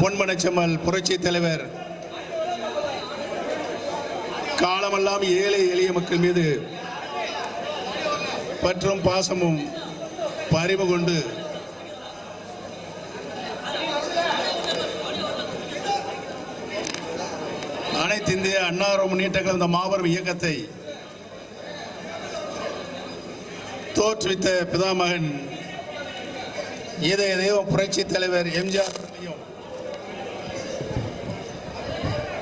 பொன்மனச்செம்மல் புரட்சி தலைவர். காலமெல்லாம் ஏழை எளிய மக்கள் மீது பற்றும் பாசமும் பறிவு கொண்டு அனைத்து இந்திய அன்னார முன்னேற்ற கழக மாபெரும் இயக்கத்தை தோற்றுவித்த பிதாமகன் இதய தெய்வ புரட்சி தலைவர் எம்ஜிஆர்.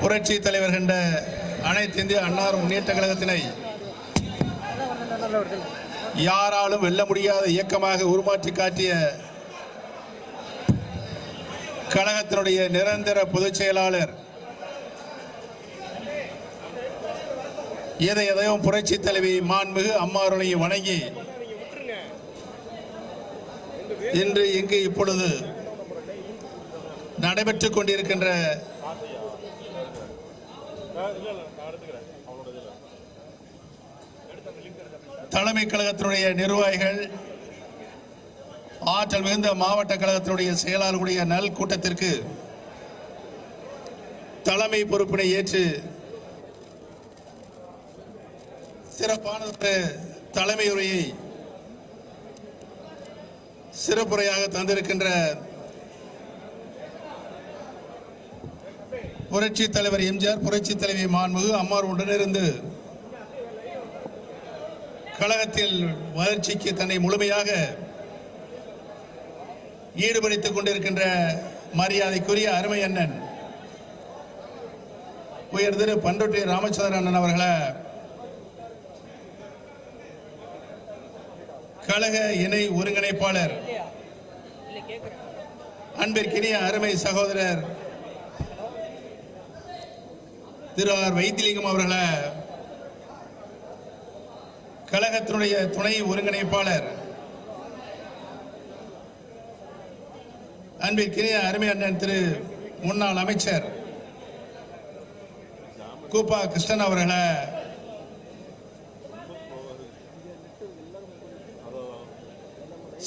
புரட்சி தலைவர் கண்ட அனைத்து இந்திய அன்னார் முன்னேற்ற கழகத்தினை யாராலும் வெல்ல முடியாத இயக்கமாக உருமாற்றி காட்டிய கழகத்தினுடைய நிரந்தர பொதுச் செயலாளர் எதை எதையும் புரட்சி தலைவி மாண்புகு அம்மாருனையும் வணங்கி இன்று இங்கு இப்பொழுது நடைபெற்றுக் கொண்டிருக்கின்ற தலைமை கழகத்தினுடைய நிர்வாகிகள் ஆற்றல் மிகுந்த மாவட்ட கழகத்தினுடைய செயலாளர்களுடைய நல் கூட்டத்திற்கு தலைமை பொறுப்பினை ஏற்று சிறப்பான தலைமையுரையை சிறப்புரையாக தந்திருக்கின்ற புரட்சி தலைவர் எம்ஜிஆர் புரட்சி தலைவி மாண்புகு அம்மார் உடனிருந்து கழகத்தில் வளர்ச்சிக்கு தன்னை முழுமையாக ஈடுபடுத்திக் கொண்டிருக்கின்ற மரியாதைக்குரிய அருமை அண்ணன் உயர் திரு பண்டொட்டி ராமச்சந்திரன் அண்ணன் அவர்களை கழக இணை ஒருங்கிணைப்பாளர் அன்பிற்கினிய அருமை சகோதரர் திரு ஆர் வைத்திலிங்கம் அவர்களை கழகத்தினுடைய துணை ஒருங்கிணைப்பாளர் அன்பிற்கினிய அருமை அண்ணன் திரு முன்னாள் அமைச்சர் கூப்பா கிருஷ்ணன் அவர்களை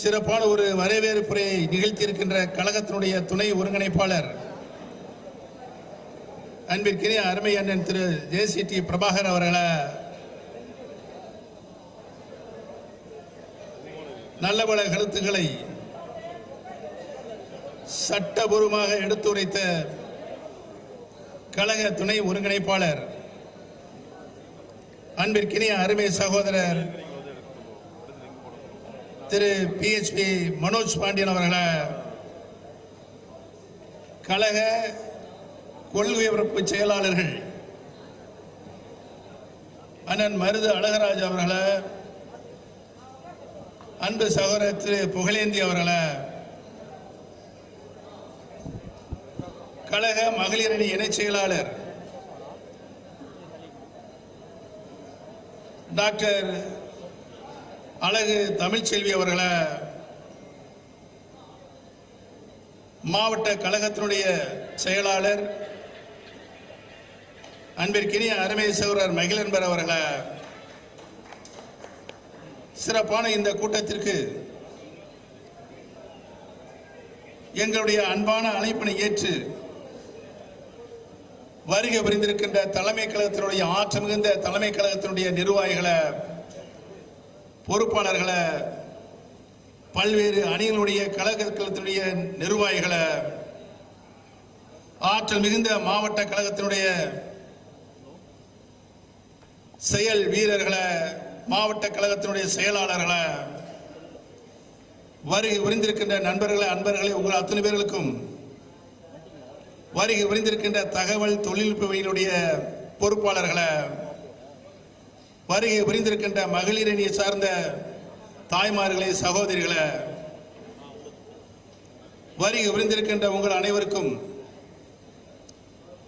சிறப்பான ஒரு வரவேற்புரையை நிகழ்த்தியிருக்கின்ற கழகத்தினுடைய துணை ஒருங்கிணைப்பாளர் அன்பிற்கினிய அருமை அண்ணன் திரு ஜேசிடி பிரபாகர் அவர்களை நல்ல பல கருத்துக்களை சட்டபூர்வமாக எடுத்துரைத்த கழக துணை ஒருங்கிணைப்பாளர் அன்பிற்கினிய அருமை சகோதரர் திரு பிஹெச்பி மனோஜ் பாண்டியன் அவர்களை கழக கொள்கை செயலாளர்கள். அண்ணன் மருது அழகராஜ் அவர்களை அன்பு சகோதரர் திரு புகழேந்தி அவர்களை கழக மகளிரணி இணைச் செயலாளர் டாக்டர் அழகு தமிழ்ச்செல்வி அவர்களை மாவட்ட கழகத்தினுடைய செயலாளர் அன்பிற்கினிய அருமை சகோதரர் மகிழன்பர் அவர்களை சிறப்பான இந்த கூட்டத்திற்கு எங்களுடைய அன்பான அழைப்பினை ஏற்று வருகை புரிந்திருக்கின்ற தலைமை கழகத்தினுடைய ஆற்றல் மிகுந்த தலைமை கழகத்தினுடைய நிர்வாகிகளை பொறுப்பாளர்களை பல்வேறு அணிகளுடைய கழகத்தினுடைய நிர்வாகிகளை ஆற்றல் மிகுந்த மாவட்ட கழகத்தினுடைய செயல் வீரர்களை மாவட்ட கழகத்தினுடைய செயலாளர்களை வருகை புரிந்திருக்கின்ற நண்பர்களை அன்பர்களை உங்கள் அத்தனை பேர்களுக்கும் வருகை புரிந்திருக்கின்ற தகவல் தொழில்நுட்பவியலுடைய பொறுப்பாளர்களை வருகை புரிந்திருக்கின்ற மகளிர் அணியை சார்ந்த தாய்மார்களை சகோதரிகளை வருகை புரிந்திருக்கின்ற உங்கள் அனைவருக்கும்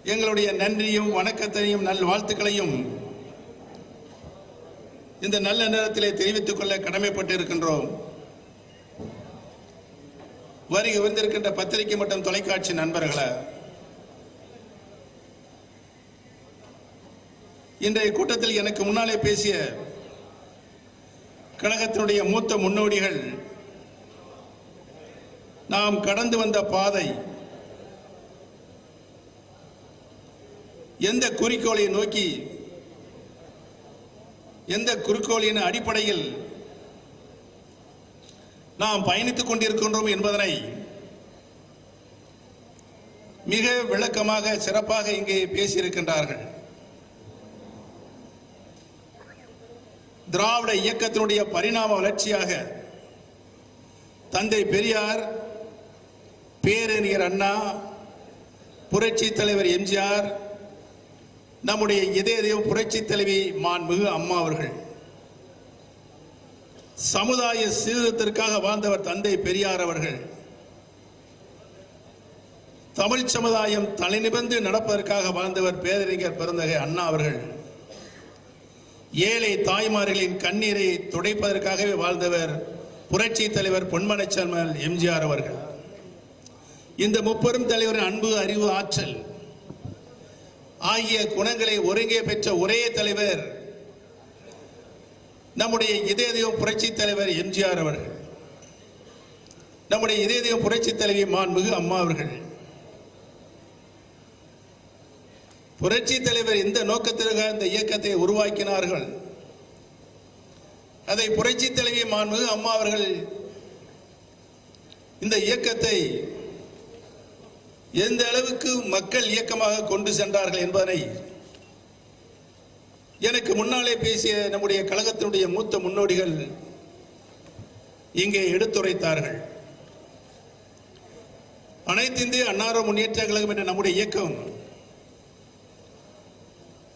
எங்களுடைய நன்றியும் வணக்கத்தையும் நல் வாழ்த்துக்களையும் இந்த நல்ல நேரத்திலே தெரிவித்துக் கொள்ள கடமைப்பட்டிருக்கின்றோம். வருகை வந்திருக்கின்ற பத்திரிகை மற்றும் தொலைக்காட்சி நண்பர்களை இன்றைய கூட்டத்தில் எனக்கு முன்னாலே பேசிய கழகத்தினுடைய மூத்த முன்னோடிகள் நாம் கடந்து வந்த பாதை எந்த குறிக்கோளை நோக்கி எந்த குறிக்கோளின் அடிப்படையில் நாம் பயணித்துக் கொண்டிருக்கின்றோம் என்பதனை மிக விளக்கமாக சிறப்பாக இங்கே பேசியிருக்கின்றார்கள். திராவிட இயக்கத்தினுடைய பரிணாம வளர்ச்சியாக தந்தை பெரியார் பேரறிஞர் அண்ணா புரட்சி தலைவர் எம்ஜிஆர் நம்முடைய இதய தெய்வம் புரட்சி தலைவி மாண்புமிகு அம்மா அவர்கள். சமுதாய சீர்திருத்தத்திற்காக வாழ்ந்தவர் தந்தை பெரியார் அவர்கள். தமிழ் சமுதாயம் தலைநிமிர்ந்து நடப்பதற்காக வாழ்ந்தவர் பேரறிஞர் பெருந்தகை அண்ணா அவர்கள். ஏழை தாய்மார்களின் கண்ணீரை துடைப்பதற்காகவே வாழ்ந்தவர் புரட்சி தலைவர் பொன்மனச்செல்வன் எம்ஜிஆர் அவர்கள். இந்த முப்பெரும் தலைவரின் அன்பு அறிவு ஆற்றல் ஆகிய குணங்களை ஒருங்கே பெற்ற ஒரே தலைவர் நம்முடைய இதய புரட்சி தலைவர் எம்ஜிஆர் அவர்கள். நம்முடைய இதய புரட்சி தலைவி மாண்புகு அம்மா அவர்கள். புரட்சி தலைவர் இந்த நோக்கத்திற்காக இந்த இயக்கத்தை உருவாக்கினார்கள்? அதை புரட்சி தலைவி மாண்புகு அம்மா அவர்கள் இந்த இயக்கத்தை எந்த அளவுக்கு மக்கள் இயக்கமாக கொண்டு சென்றார்கள் என்பதனை எனக்கு முன்னாலே பேசிய நம்முடைய கழகத்தினுடைய மூத்த முன்னோடிகள் இங்கே எடுத்துரைத்தார்கள். அனைத்து இந்திய அன்னார முன்னேற்ற கழகம் என்ற நம்முடைய இயக்கம்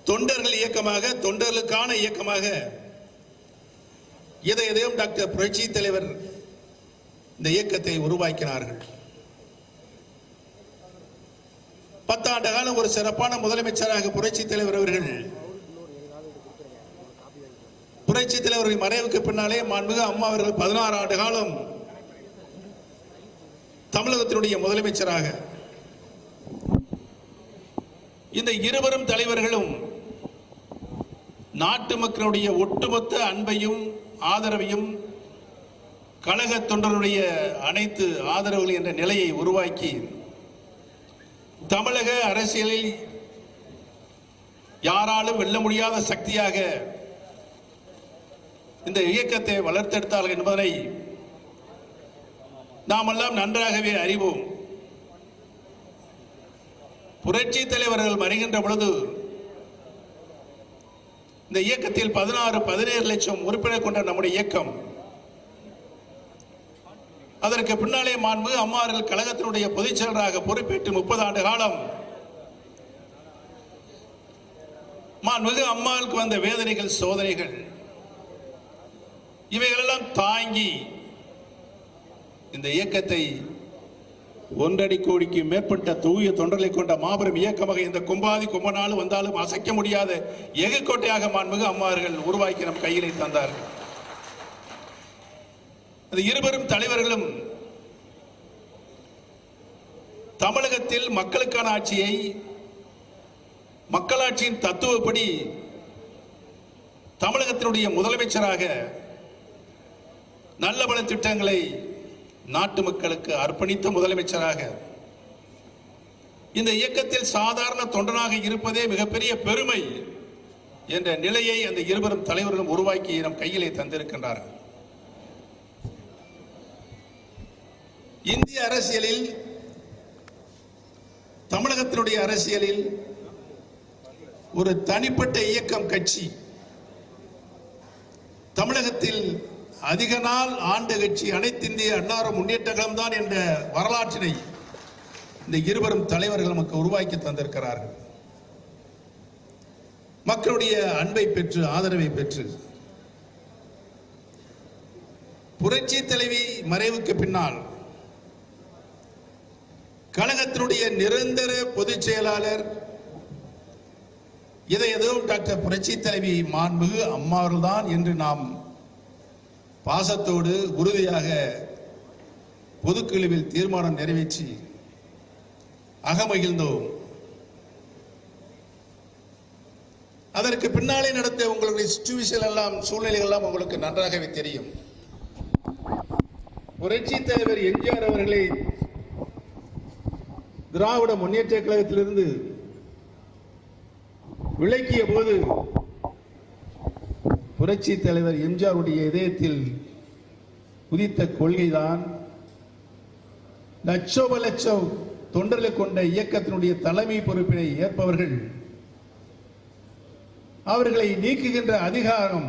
தொண்டர்கள் இயக்கமாக தொண்டர்களுக்கான இயக்கமாக இதை எதையும் டாக்டர் புரட்சி தலைவர் இந்த இயக்கத்தை உருவாக்கினார்கள். பத்தாண்டு காலம் ஒரு சிறப்பான முதலமைச்சராக புரட்சி தலைவர் அவர்கள். புரட்சி தலைவர்கள் மறைவுக்கு பின்னாலே மாண்புமிகு அம்மா அவர்கள் பதினாறு ஆண்டு காலம் தமிழகத்தினுடைய முதலமைச்சராக. இந்த இருவரும் தலைவர்களும் நாட்டு மக்களுடைய ஒட்டுமொத்த அன்பையும் ஆதரவையும் கழக தொண்டருடைய அனைத்து ஆதரவுகள் என்ற நிலையை உருவாக்கி தமிழக அரசியலில் யாராலும் வெல்ல முடியாத சக்தியாக இந்த இயக்கத்தை வளர்த்தெடுத்தார்கள் என்பதனை நாமெல்லாம் நன்றாகவே அறிவோம். புரட்சி தலைவர்கள் வருகின்ற பொழுது இந்த இயக்கத்தில் பதினாறு பதினேழு லட்சம் உறுப்பினர் கொண்ட நம்முடைய இயக்கம் அதற்கு பின்னாலே மாண்பு அம்மார்கள் கழகத்தினுடைய பொதுச் செயலராக பொறுப்பேற்று முப்பது ஆண்டு காலம். மாண்புமிகு அம்மாவுக்கு வந்த வேதனைகள் சோதனைகள் இவைகளெல்லாம் தாங்கி இந்த இயக்கத்தை ஒன்றடி கோடிக்கு மேற்பட்ட தூய தொண்டர்களை கொண்ட மாபெரும் இயக்கமாக இந்த கும்பாதி கும்பனாலும் வந்தாலும் அசைக்க முடியாத எகுக்கோட்டையாக மாண்புமிகு அம்மார்கள் உருவாக்கி நம் கையிலே தந்தார்கள். அந்த இருவரும் தலைவர்களும் தமிழகத்தில் மக்களுக்கான ஆட்சியை மக்களாட்சியின் தத்துவப்படி தமிழகத்தினுடைய முதலமைச்சராக நல்ல பல திட்டங்களை நாட்டு மக்களுக்கு அர்ப்பணித்த முதலமைச்சராக இந்த இயக்கத்தில் சாதாரண தொண்டனாக இருப்பதே மிகப்பெரிய பெருமை என்ற நிலையை அந்த இருவரும் தலைவர்களும் உருவாக்கி நம் கையிலே தந்திருக்கின்றார்கள். இந்திய அரசியலில் தமிழகத்தினுடைய அரசியலில் ஒரு தனிப்பட்ட இயக்கம் கட்சி தமிழகத்தில் அதிக நாள் ஆண்டு கட்சி அனைத்திந்திய அன்னார முன்னேற்ற கழகம் தான் என்ற வரலாற்றினை இந்த இருவரும் தலைவர்கள் நமக்கு உருவாக்கி தந்திருக்கிறார்கள். மக்களுடைய அன்பை பெற்று ஆதரவை பெற்று புரட்சி தலைவி மறைவுக்கு பின்னால் சங்கத்தினுடைய நிரந்தர பொதுச் செயலாளர் இதை எதுவும் டாக்டர் புரட்சி தலைவி மாண்புகு அம்மாவர்கள்தான் என்று நாம் பாசத்தோடு உறுதியாக பொதுக்குழுவில் தீர்மானம் நிறைவேற்றி அகமகிழ்ந்தோம். அதற்கு பின்னாலே நடந்த உங்களுடைய சுச்சுவேஷன் எல்லாம் சூழ்நிலைகள் எல்லாம் உங்களுக்கு நன்றாகவே தெரியும். புரட்சி தலைவர் எம்ஜிஆர் அவர்களை திராவிட முன்னேற்ற கழகத்திலிருந்து விளக்கிய போது புரட்சி தலைவர் எம்ஜிஆருடைய இதயத்தில் உதித்த கொள்கைதான் லட்சோப லட்சம் தொண்டர்களை கொண்ட இயக்கத்தினுடைய தலைமை பொறுப்பினை ஏற்பவர்கள் அவர்களை நீக்குகின்ற அதிகாரம்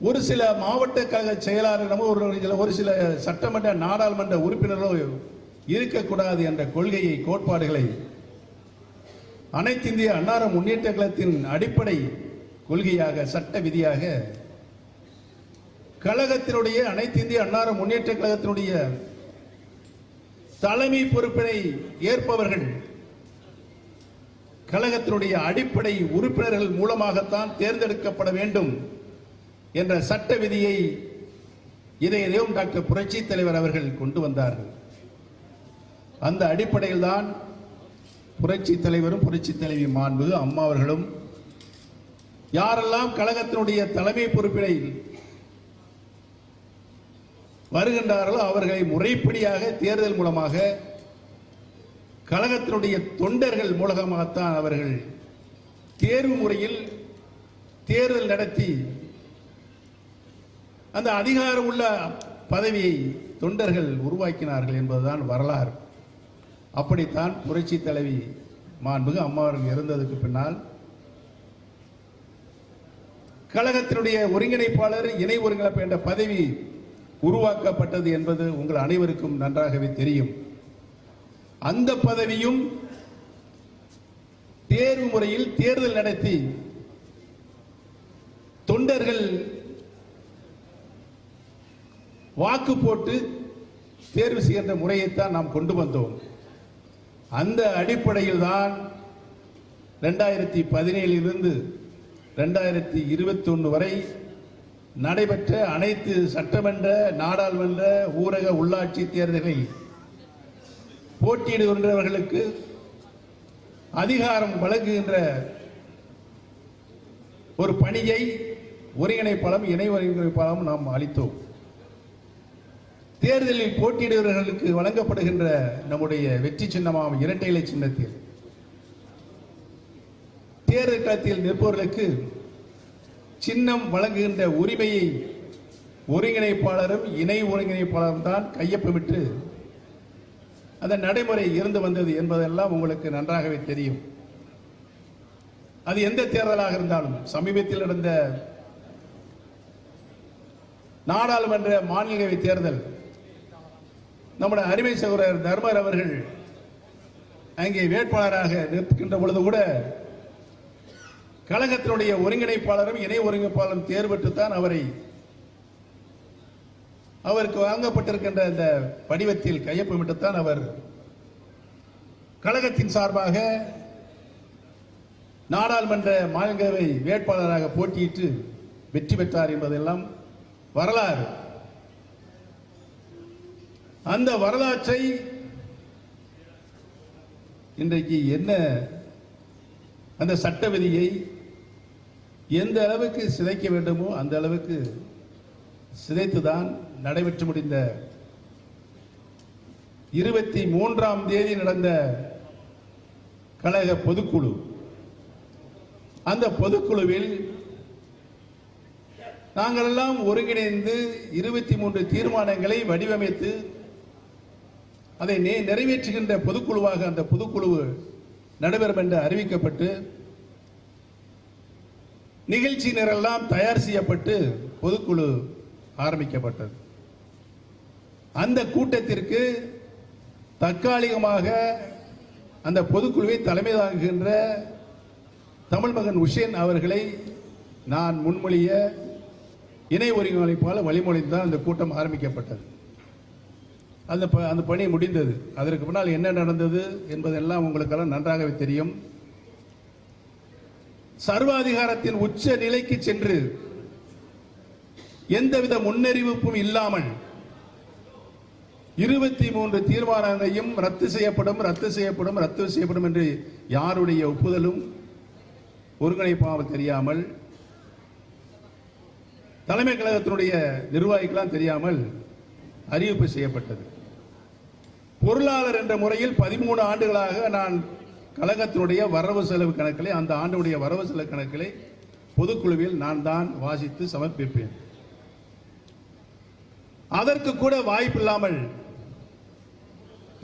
ஒரு சில மாவட்ட கழக செயலாளரிடமோ ஒரு சில ஒரு சில சட்டமன்ற நாடாளுமன்ற உறுப்பினரோ இருக்கக்கூடாது என்ற கொள்கையை கோட்பாடுகளை அனைத்து இந்திய அன்னார முன்னேற்ற கழகத்தின் அடிப்படை கொள்கையாக சட்ட விதியாக கழகத்தினுடைய அனைத்து இந்திய அன்னார முன்னேற்ற கழகத்தினுடைய தலைமை பொறுப்பினை ஏற்பவர்கள் கழகத்தினுடைய அடிப்படை உறுப்பினர்கள் மூலமாகத்தான் தேர்ந்தெடுக்கப்பட வேண்டும் என்ற சட்ட விதியை இதையும் டாக்டர் புரட்சி தலைவர் அவர்கள் கொண்டு வந்தார்கள். அந்த அடிப்படையில் தான் புரட்சி தலைவரும் புரட்சி தலைவி மாண்பு அம்மா அவர்களும் யாரெல்லாம் கழகத்தினுடைய தலைமை பொறுப்பினை வருகின்றார்களோ அவர்களை முறைப்படியாக தேர்தல் மூலமாக கழகத்தினுடைய தொண்டர்கள் மூலமாகத்தான் அவர்கள் தேர்வு முறையில் தேர்தல் நடத்தி அந்த அதிகாரம் உள்ள பதவியை தொண்டர்கள் உருவாக்கினார்கள் என்பதுதான் வரலாறு. அப்படித்தான் புரட்சி தலைவி மாண்புகு அம்மாவர்கள் இறந்ததுக்கு பின்னால் கழகத்தினுடைய ஒருங்கிணைப்பாளர் இணை ஒருங்கிணைப்பு என்ற பதவி உருவாக்கப்பட்டது என்பது உங்கள் அனைவருக்கும் நன்றாகவே தெரியும். அந்த பதவியும் தேர்வு முறையில் தேர்தல் நடத்தி தொண்டர்கள் வாக்கு போட்டு தேர்வு செய்கின்ற முறையைத்தான் நாம் கொண்டு வந்தோம். அந்த அடிப்படையில் தான் ரெண்டாயிரத்தி பதினேழிலிருந்து ரெண்டாயிரத்தி இருபத்தி ஒன்று வரை நடைபெற்ற அனைத்து சட்டமன்ற நாடாளுமன்ற ஊரக உள்ளாட்சி தேர்தலில் போட்டியிடுகின்றவர்களுக்கு அதிகாரம் வழங்குகின்ற ஒரு பணியை ஒருங்கிணைப்பாளம் இணை ஒருங்கிணைப்பாளம் நாம் அளித்தோம். தேர்தலில் போட்டியிடுபவர்களுக்கு வழங்கப்படுகின்ற நம்முடைய வெற்றி சின்னமாம் இரட்டை இலை சின்னத்தில். தேர்தல் களத்தில் நிற்பவர்களுக்கு சின்னம் வழங்குகின்ற உரிமையை ஒருங்கிணைப்பாளரும் இணை ஒருங்கிணைப்பாளரும் தான் கையொப்பமிட்டு அந்த நடைமுறை இருந்து வந்தது என்பதெல்லாம் உங்களுக்கு நன்றாகவே தெரியும். அது எந்த தேர்தலாக இருந்தாலும் சமீபத்தில் நடந்த நாடாளுமன்ற மாநிலங்களவை தேர்தல் நம்முடைய அருமை சகோதரர் தர்மர் அவர்கள் அங்கே வேட்பாளராக நிற்கின்ற பொழுது கூட கழகத்தினுடைய ஒருங்கிணைப்பாளரும் இணை ஒருங்கிணைப்பாளரும் தேர்வு அவரை அவருக்கு வழங்கப்பட்டிருக்கின்ற அந்த படிவத்தில் கையொப்பமிட்டுத்தான் அவர் கழகத்தின் சார்பாக நாடாளுமன்ற மாநிலங்களவை வேட்பாளராக போட்டியிட்டு வெற்றி பெற்றார் என்பதெல்லாம் வரலாறு. அந்த வரலாற்றை இன்றைக்கு என்ன அந்த சட்ட விதியை எந்த அளவுக்கு சிதைக்க வேண்டுமோ அந்த அளவுக்கு சிதைத்துதான் நடைபெற்று முடிந்த இருபத்தி மூன்றாம் தேதி நடந்த கழக பொதுக்குழு. அந்த பொதுக்குழுவில் நாங்கள் எல்லாம் ஒருங்கிணைந்து இருபத்தி மூன்று தீர்மானங்களை வடிவமைத்து அதை நே- நிறைவேற்றுகின்ற பொதுக்குழுவாக அந்த பொதுக்குழு நடைபெறும் என்று அறிவிக்கப்பட்டு நிகழ்ச்சியினரெல்லாம் தயார் செய்யப்பட்டு பொதுக்குழு ஆரம்பிக்கப்பட்டது. அந்த கூட்டத்திற்கு தற்காலிகமாக அந்த பொதுக்குழுவை தலைமை தாங்குகின்ற தமிழ் மகன் உஷேன் அவர்களை நான் முன்மொழிய இணை ஒருங்கிணைப்பால் வழிமொழிந்தான் அந்த கூட்டம் ஆரம்பிக்கப்பட்டது. அந்த ப- அந்த பணி முடிந்தது. அதற்கு முன்னால் என்ன நடந்தது என்பதெல்லாம் உங்களுக்கெல்லாம் நன்றாகவே தெரியும். சர்வாதிகாரத்தின் உச்ச நிலைக்கு சென்று எந்தவித முன்னறிவிப்பும் இல்லாமல் இருபத்தி மூன்று தீர்மானங்களையும் ரத்து செய்யப்படும் ரத்து செய்யப்படும் ரத்து செய்யப்படும் என்று யாருடைய ஒப்புதலும் ஒருங்கிணைப்பாமல் தெரியாமல் தலைமை கழகத்தினுடைய நிர்வாகிகளாம் தெரியாமல் அறிவிப்பு செய்யப்பட்டது. பொருளாளர் என்ற முறையில் பதிமூணு ஆண்டுகளாக நான் கழகத்தினுடைய வரவு செலவு கணக்கிலே அந்த ஆண்டுடைய வரவு செலவு கணக்கிலே பொதுக்குழுவில் நான் தான் வாசித்து சமர்ப்பிப்பேன். அதற்கு கூட வாய்ப்பில்லாமல்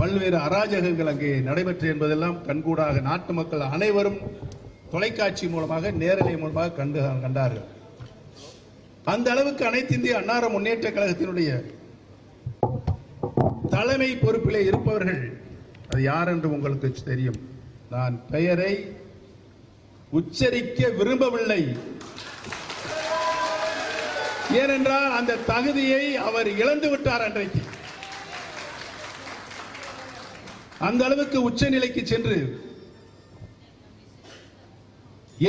பல்வேறு அராஜகங்கள் அங்கே நடைபெற்று என்பதெல்லாம் கண்கூடாக நாட்டு மக்கள் அனைவரும் தொலைக்காட்சி மூலமாக நேரலை மூலமாக கண்டு கண்டார்கள். அந்த அளவுக்கு அனைத்து இந்திய அன்னார முன்னேற்ற கழகத்தினுடைய தலைமை பொறுப்பிலே இருப்பவர்கள் அது யார் என்று உங்களுக்கு தெரியும். நான் பெயரை உச்சரிக்க விரும்பவில்லை. ஏனென்றால் அந்த தகுதியை அவர் இழந்து விட்டார் அன்றைக்கு. அந்த அளவுக்கு உச்ச நிலைக்கு சென்று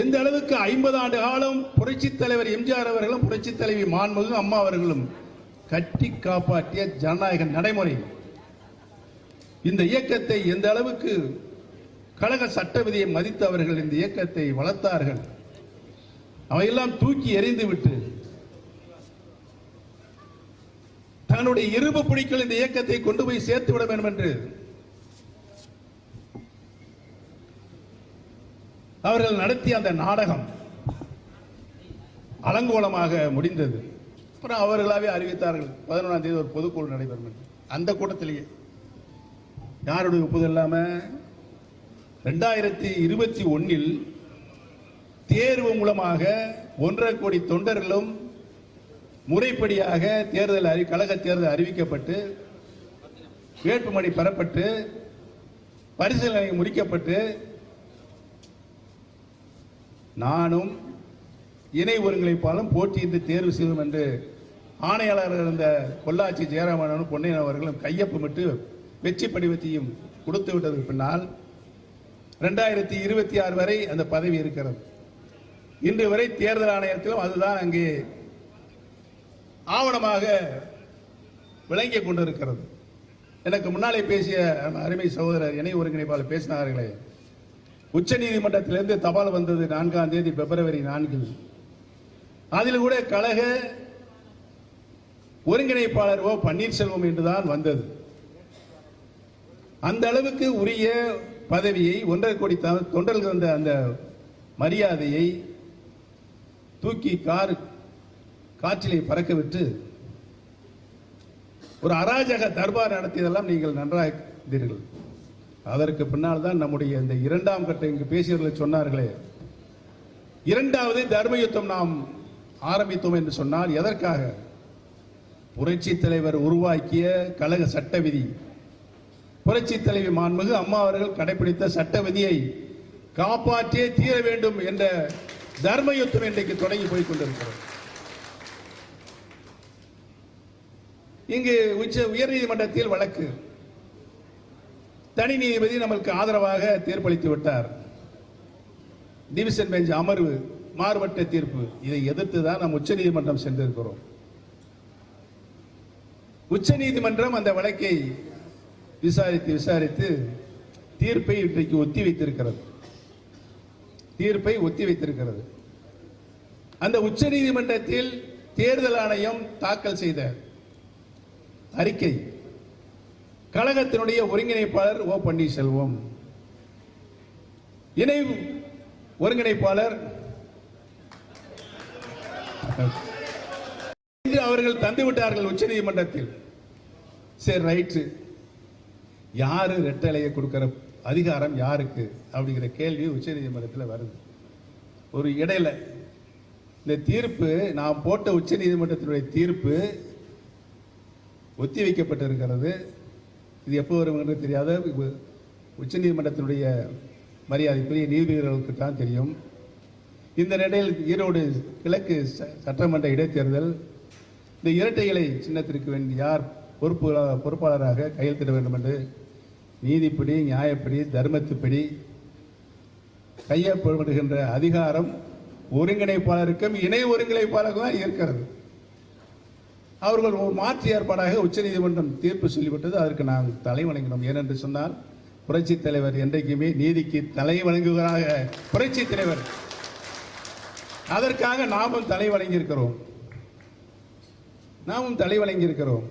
எந்த அளவுக்கு ஐம்பது ஆண்டு காலம் புரட்சி தலைவர் எம்ஜிஆர் அவர்களும் புரட்சி தலைவி மாண்புமிகு அம்மா அவர்களும் கட்டி காப்பாற்றிய ஜனநாயக நடைமுறை. இந்த இயக்கத்தை எந்த அளவுக்கு கழக சட்ட விதியை மதித்து அவர்கள் இந்த இயக்கத்தை வளர்த்தார்கள் அவையெல்லாம் தூக்கி எறிந்துவிட்டு தன்னுடைய இரும்பு பிடிக்கல் இந்த இயக்கத்தை கொண்டு போய் சேர்த்து விட வேண்டும் என்று அவர்கள் நடத்திய அந்த நாடகம் அலங்கோலமாக முடிந்தது. அப்புறம் அவர்களாவே அறிவித்தார்கள் பதினொன்றாம் தேதி ஒரு பொதுக்குழு நடைபெறும் என்று. அந்த கூட்டத்திலேயே யாருடைய ஒப்புதல் இல்லாம ரெண்டாயிரத்தி இருபத்தி ஒன்னில் தேர்வு மூலமாக ஒன்றரை கோடி தொண்டர்களும் முறைப்படியாக தேர்தல் அறி கழக தேர்தல் அறிவிக்கப்பட்டு வேட்புமணி பெறப்பட்டு பரிசீலனை முடிக்கப்பட்டு நானும் இணை ஒருங்கிணைப்பாலும் போட்டியிட்டு தேர்வு செய்வோம் என்று ஆணையாளர் இருந்த பொள்ளாச்சி ஜெயராமனும் பொன்னையன் அவர்களும் கையொப்பமிட்டு வெற்றி படிவத்தையும் கொடுத்து விட்டதற்கு பின்னால் ரெண்டாயிரத்தி இருபத்தி ஆறு வரை அந்த பதவி இருக்கிறது. இன்று வரை தேர்தல் ஆணையத்திலும் அதுதான் அங்கே ஆவணமாக விளங்கிக் கொண்டிருக்கிறது. எனக்கு முன்னாலே பேசிய அருமை சகோதரர் இணை ஒருங்கிணைப்பாளர் பேசினார்களே உச்ச நீதிமன்றத்திலிருந்து தபால் வந்தது நான்காம் தேதி பிப்ரவரி நான்கில் அதில் கூட கழக ஒருங்கிணைப்பாளர் ஓ பன்னீர்செல்வம் என்றுதான் வந்தது. அந்த அளவுக்கு உரிய பதவியை ஒன்றரை கோடி த- தொண்டர்கள் வந்த அந்த மரியாதையை தூக்கி கார் காற்றிலே பறக்க விட்டு ஒரு அராஜக தர்பார் நடத்தியதெல்லாம் நீங்கள் நன்றாக இருந்தீர்கள் அதற்கு பின்னால் தான் நம்முடைய இந்த இரண்டாம் கட்ட இங்கு பேசியவர்கள் சொன்னார்களே. இரண்டாவது தர்மயுத்தம் நாம் ஆரம்பித்தோம் என்று சொன்னால் எதற்காக? புரட்சி தலைவர் உருவாக்கிய கழக சட்ட விதி புரட்சி தலைவி மாண்புமிகு அம்மா அவர்கள் கடைபிடித்த சட்ட விதியை காப்பாற்றியே தீர வேண்டும் என்ற தர்ம யுத்தம் இன்றைக்கு தொடங்கி போய் கொண்டிருக்கிறது. இங்கு உச்ச உயர்நீதிமன்றத்தில் வழக்கு. தனி நீதிபதி நமக்கு ஆதரவாக தீர்ப்பளித்து விட்டார். டிவிஷன் பெஞ்ச் அமர்வு மாறுபட்ட தீர்ப்பு. இதை எதிர்த்து தான் நாம் உச்ச நீதிமன்றம் சென்றிருக்கிறோம். உச்ச நீதிமன்றம் அந்த வழக்கை விசாரித்து விசாரித்து தீர்ப்பை இன்றைக்கு ஒத்தி வைத்திருக்கிறது தீர்ப்பை ஒத்தி வைத்திருக்கிறது அந்த உச்ச நீதிமன்றத்தில் தேர்தல் ஆணையம் தாக்கல் செய்த அறிக்கை கழகத்தினுடைய ஒருங்கிணைப்பாளர் ஓ பன்னீர்செல்வம். இணை ஒருங்கிணைப்பாளர் அவர்கள் தந்து விட்டார்கள் உச்ச நீதிமன்றத்தில். சரி ரைட்டு. யாரு ரெட்டலையை கொடுக்கிற அதிகாரம் யாருக்கு அப்படிங்கிற கேள்வி உச்ச நீதிமன்றத்தில் வருது. ஒரு இடையில இந்த தீர்ப்பு நான் போட்ட உச்ச நீதிமன்றத்தினுடைய தீர்ப்பு ஒத்தி வைக்கப்பட்டிருக்கிறது. இது எப்போ வரும் என்று தெரியாத உச்ச நீதிமன்றத்தினுடைய மரியாதைக்குரிய நீதிபதிகளுக்கு தான் தெரியும். இந்த நிலையில் ஈரோடு கிழக்கு ச- சட்டமன்ற இடைத்தேர்தல் இந்த இரட்டை இலை சின்னத்திற்கு வேண்டி யார் பொறுப்பு பொறுப்பாளராக கையெழுத்திட வேண்டும் என்று நீதிப்படி நியாயப்படி தர்மத்துப்படி கையப்படுகின்ற அதிகாரம் ஒருங்கிணைப்பாளருக்கும் இணை ஒருங்கிணைப்பாளருக்கும் தான் இருக்கிறது. அவர்கள் ஒரு மாற்று ஏற்பாடாக உச்சநீதிமன்றம் தீர்ப்பு சொல்லிவிட்டது. அதற்கு நாம் தலை வணங்கினோம். ஏனென்று சொன்னால் புரட்சி தலைவர் என்றைக்குமே நீதிக்கு தலை வணங்குவதாக புரட்சி தலைவர். அதற்காக நாமும் தலை வணங்கியிருக்கிறோம். நாமும் தலை வணங்கியிருக்கிறோம்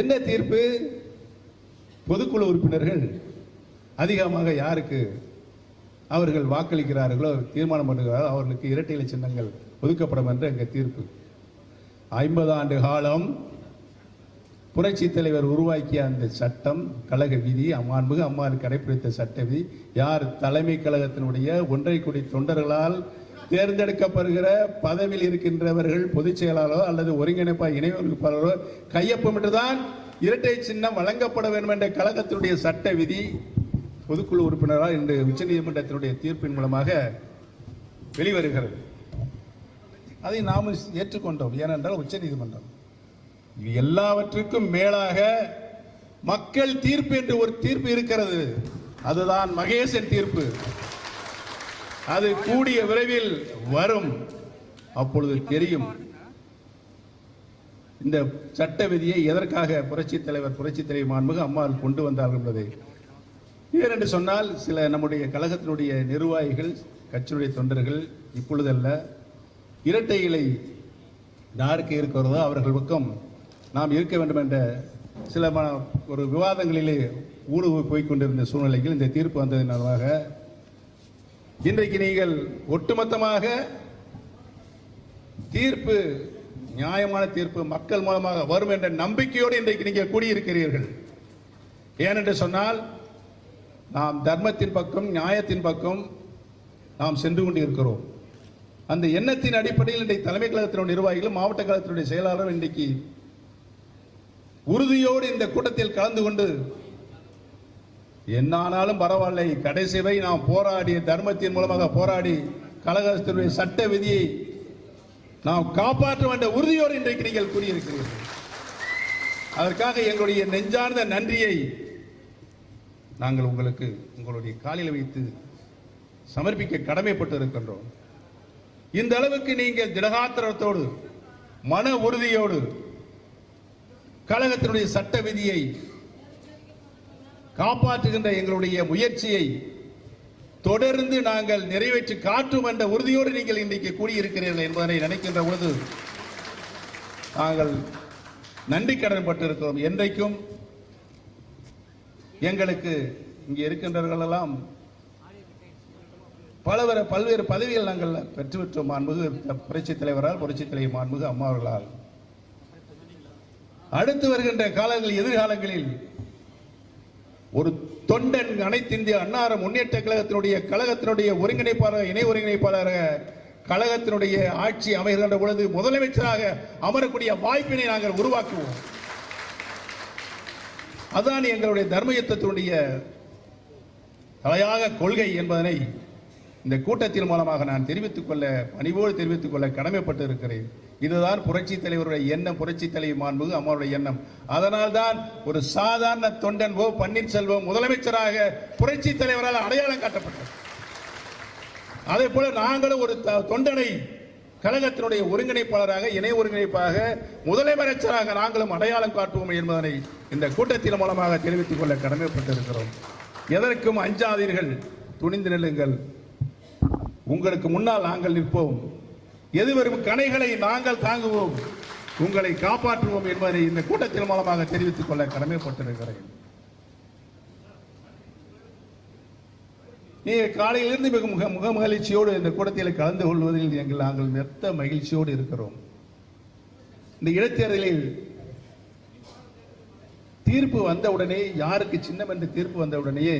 என்ன தீர்ப்பு? பொதுக்குழு உறுப்பினர்கள் அதிகமாக யாருக்கு அவர்கள் வாக்களிக்கிறார்களோ தீர்மானம் பண்ணுகிறாரோ அவர்களுக்கு இரட்டை இலை சின்னங்கள் ஒதுக்கப்படும் என்ற எங்கள் தீர்ப்பு. ஐம்பது ஆண்டு காலம் புரட்சி தலைவர் உருவாக்கிய அந்த சட்டம் கழக விதி அம்மாண்புகு அம்மாறு கடைபிடித்த சட்ட விதி யார் தலைமை கழகத்தினுடைய ஒன்றை கோடி தொண்டர்களால் தேர்ந்தெடுக்கப்படுகிற பதவியில் இருக்கின்றவர்கள் பொதுச் செயலாளரோ அல்லது ஒருங்கிணைப்பாக இணை ஒருங்கிணைப்பாளரோ கையொப்பமிட்டுதான் இரட்டை சின்னம் வழங்கப்பட வேண்டும் என்ற கழகத்தினுடைய சட்ட விதி பொதுக்குழு உறுப்பினரால் இன்று உச்சநீதிமன்றத்தினுடைய தீர்ப்பின் மூலமாக வெளிவருகிறது. அதை நாம் ஏற்றுக்கொண்டோம். ஏனென்றால் உச்சநீதிமன்றம் இது எல்லாவற்றுக்கும் மேலாக மக்கள் தீர்ப்பு என்று ஒரு தீர்ப்பு இருக்கிறது. அதுதான் மகேசன் தீர்ப்பு. அது கூடிய விரைவில் வரும். அப்பொழுது தெரியும். இந்த சட்ட விதியை எதற்காக புரட்சி தலைவர் புரட்சி தலைவர் மாண்புக அம்மாள் கொண்டு வந்தார்கள் என்பதை. ஏனென்று சொன்னால் சில நம்முடைய கழகத்தினுடைய நிர்வாகிகள் கட்சியினுடைய தொண்டர்கள் இப்பொழுதல்ல இரட்டை இலை யாருக்கு இருக்கிறதோ அவர்கள் பக்கம் நாம் இருக்க வேண்டும் என்ற சில ஒரு விவாதங்களிலே ஊடுருவி போய்க் கொண்டிருந்த சூழ்நிலையில் இந்த தீர்ப்பு வந்ததினாலாக இன்றைக்கு நீங்கள் ஒட்டுமொத்தமாக தீர்ப்பு நியாயமான தீர்ப்பு மக்கள் மூலமாக வரும் என்ற நம்பிக்கையோடு இன்றைக்கு நீங்கள் கூடியிருக்கிறீர்கள். ஏனென்று சொன்னால் நாம் தர்மத்தின் பக்கம் நியாயத்தின் பக்கம் நாம் சென்று கொண்டிருக்கிறோம். அந்த எண்ணத்தின் அடிப்படையில் இன்றைக்கு தலைமை கழகத்தினுடைய நிர்வாகிகளும் மாவட்ட கழகத்தினுடைய செயலாளரும் இன்றைக்கு உறுதியோடு இந்த கூட்டத்தில் கலந்து கொண்டு என்னானாலும் பரவாயில்லை. கடைசி வரை நாம் போராடி தர்மத்தின் மூலமாக போராடி கழகத்தினுடைய சட்ட விதியை நாம் காப்பாற்ற வேண்டிய உறுதியோடு இன்றைக்கு நீங்கள் கூறியிருக்கிறீர்கள். அதற்காக எங்களுடைய நெஞ்சார்ந்த நன்றியை நாங்கள் உங்களுக்கு உங்களுடைய காலில் வைத்து சமர்ப்பிக்க கடமைப்பட்டு இருக்கின்றோம் இந்த அளவுக்கு நீங்கள் திடகாத்திரத்தோடு மன உறுதியோடு கழகத்தினுடைய சட்ட விதியை காப்பாற்றுகின்ற எங்களுடைய முயற்சியை தொடர்ந்து நாங்கள் நிறைவேற்றி காட்டும் என்ற உறுதியோடு நீங்கள் இன்றைக்கு கூடியிருக்கிறீர்கள் என்பதனை நினைக்கின்ற பொழுது நாங்கள் நன்றி கடன் பட்டிருக்கிறோம். என்றைக்கும் எங்களுக்கு இங்கே இருக்கின்றவர்கள் எல்லாம் பலவர பல்வேறு பதவிகள் நாங்கள் பெற்றுவிட்டோம். மாண்புகு புரட்சித் தலைவரால் புரட்சித் தலைவர் மாண்புகு அம்மாவர்களால் அடுத்து வருகின்ற காலங்களில் எதிர்காலங்களில் ஒரு தொண்டன் அனைத்து இந்திய அன்னார முன்னேற்ற கழகத்தினுடைய கழகத்தினுடைய ஒருங்கிணைப்பாளர் இணை ஒருங்கிணைப்பாளராக கழகத்தினுடைய ஆட்சி அமைகின்ற பொழுது முதலமைச்சராக அமரக்கூடிய வாய்ப்பினை நாங்கள் உருவாக்குவோம். அதான் எங்களுடைய தர்ம யுத்தத்தினுடைய தலையாக கொள்கை என்பதனை இந்த கூட்டத்தின் மூலமாக நான் தெரிவித்துக் கொள்ள பணிவோடு தெரிவித்துக் கொள்ள கடமைப்பட்டு இருக்கிறேன் இதுதான் புரட்சி தலைவருடைய எண்ணம் புரட்சி தலைவி மாண்புகு அம்மாவுடைய எண்ணம். அதனால் தான் ஒரு சாதாரண தொண்டன் ஓ பன்னீர்செல்வம் முதலமைச்சராக புரட்சி தலைவரால் அடையாளம் காட்டப்பட்டது. அதே போல நாங்களும் ஒரு த- தொண்டனை கழகத்தினுடைய ஒருங்கிணைப்பாளராக இணை ஒருங்கிணைப்பாக முதலமைச்சராக நாங்களும் அடையாளம் காட்டுவோம் என்பதனை இந்த கூட்டத்தின் மூலமாக தெரிவித்துக் கொள்ள கடமைப்பட்டிருக்கிறோம். எதற்கும் அஞ்சாதீர்கள் துணிந்து நில்லுங்கள். உங்களுக்கு முன்னால் நாங்கள் நிற்போம். எதுவரும் கணைகளை நாங்கள் தாங்குவோம். உங்களை காப்பாற்றுவோம் என்பதை இந்த கூட்டத்தின் மூலமாக தெரிவித்துக் கொள்ள கடமைப்பட்டிருக்கிறேன். நீ காலையிலிருந்து மிக முக முக மகிழ்ச்சியோடு இந்த கூட்டத்தில் கலந்து கொள்வதில் எங்கள் நாங்கள் மெத்த மகிழ்ச்சியோடு இருக்கிறோம். இந்த இடைத்தேர்தலில் தீர்ப்பு வந்தவுடனே யாருக்கு சின்னம் என்று தீர்ப்பு வந்தவுடனேயே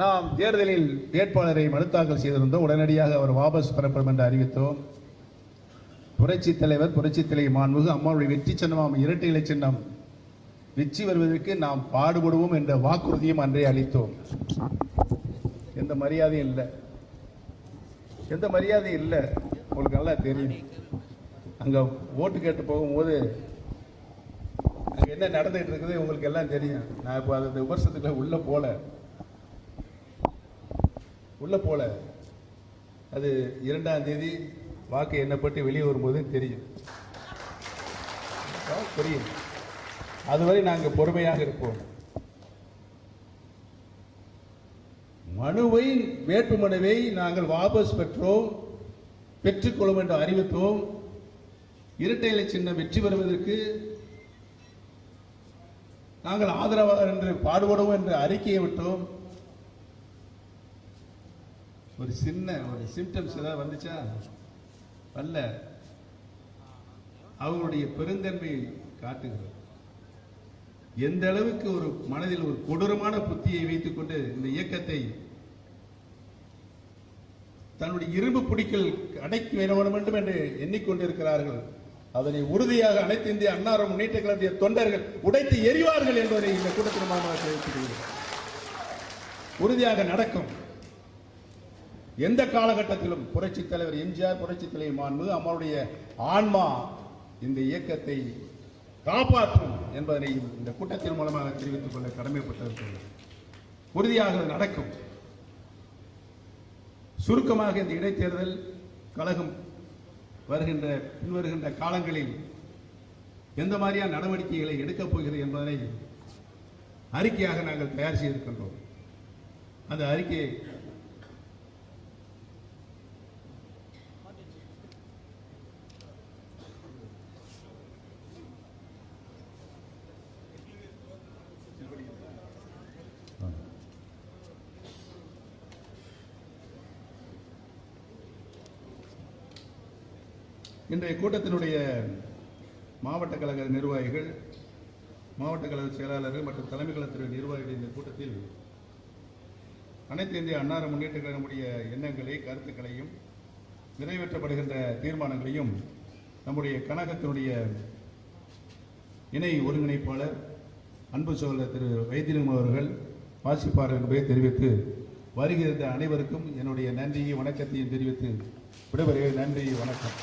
நாம் தேர்தலில் வேட்பாளரை மனு தாக்கல் செய்திருந்தோம். உடனடியாக அவர் வாபஸ் பெறப்படும் என்று அறிவித்தோம். புரட்சி தலைவர் புரட்சி தலைவர் மாண்புகு அம்மாவுடைய வெற்றி சின்னமாம் இரட்டை இலை சின்னம். வெற்றி வருவதற்கு நாம் பாடுபடுவோம் என்ற வாக்குறுதியும் அன்றே அளித்தோம். எந்த மரியாதையும் இல்லை. எந்த மரியாதையும் இல்லை. உங்களுக்கு நல்லா தெரியும். அங்கே ஓட்டு கேட்டு போகும்போது அங்கே என்ன நடந்துகிட்டு இருக்குது உங்களுக்கு எல்லாம் தெரியும். நான் இப்போ அந்த விமர்சனத்துக்குள்ள உள்ளே போகல உள்ளே போல. அது இரண்டாம் தேதி வாக்கு எண்ணப்பட்டு வெளியே வரும்போது தெரியும். புரியும். தெரியும் அதுவரை நாங்கள் பொறுமையாக இருப்போம். மனுவை வேட்புமனுவை நாங்கள் வாபஸ் பெற்றோம் பெற்றுக்கொள்ளும் என்று அறிவித்தோம். இரட்டை இலை சின்னம் வெற்றி பெறுவதற்கு நாங்கள் ஆதரவாக என்று பாடுபடுவோம் என்று அறிக்கையை விட்டோம். ஒரு சின்ன ஒரு சிம்டம்ஸ் ஏதாவது வந்துச்சா? வரல. அவங்களுடைய பெருந்தன்மையை காட்டுகிறது. எந்த அளவுக்கு ஒரு மனதில் ஒரு கொடூரமான புத்தியை வைத்துக்கொண்டு இந்த இயக்கத்தை தன்னுடைய இரும்பு பிடிக்கல் அடைக்கி வேண்டும் வேண்டும் என்று எண்ணிக்கொண்டிருக்கிறார்கள். அதனை உறுதியாக அனைத்து இந்திய அன்னாரம் முன்னேற்ற கழகத்திய தொண்டர்கள் உடைத்து எறிவார்கள் என்பதை இந்த கூட்டத்தின் மூலமாக உறுதியாக நடக்கும். எந்த காலகட்டத்திலும் புரட்சி தலைவர் எம்ஜிஆர் புரட்சி தலைவர் மாண்பு அம்மாவுடைய ஆன்மா இந்த இயக்கத்தை காப்பாற்றும் என்பதனை இந்த கூட்டத்தின் மூலமாக தெரிவித்துக் கொள்ள கடமைப்பட்டிருக்கிறது. உறுதியாக நடக்கும். சுருக்கமாக இந்த இடைத்தேர்தல் கழகம் வருகின்ற பின்வருகின்ற காலங்களில் எந்த மாதிரியான நடவடிக்கைகளை எடுக்கப் போகிறது என்பதனை அறிக்கையாக நாங்கள் தயார் செய்திருக்கின்றோம். அந்த அறிக்கையை இன்றைய கூட்டத்தினுடைய மாவட்ட கழக நிர்வாகிகள் மாவட்ட கழக செயலாளர்கள் மற்றும் தலைமை கழகத்துறை நிர்வாகிகள் இந்த கூட்டத்தில் அனைத்து இந்திய அன்னார முன்னேற்ற கழகமுடைய எண்ணங்களை கருத்துக்களையும் நிறைவேற்றப்படுகின்ற தீர்மானங்களையும் நம்முடைய கழகத்தினுடைய இணை ஒருங்கிணைப்பாளர் அன்பு சோழர் திரு வைத்திலிங்கம் அவர்கள் வாசிப்பார்கள் என்பதை தெரிவித்து வருகிற அனைவருக்கும் என்னுடைய நன்றியை வணக்கத்தையும் தெரிவித்து விடைபெறுகிறேன். நன்றி வணக்கம்.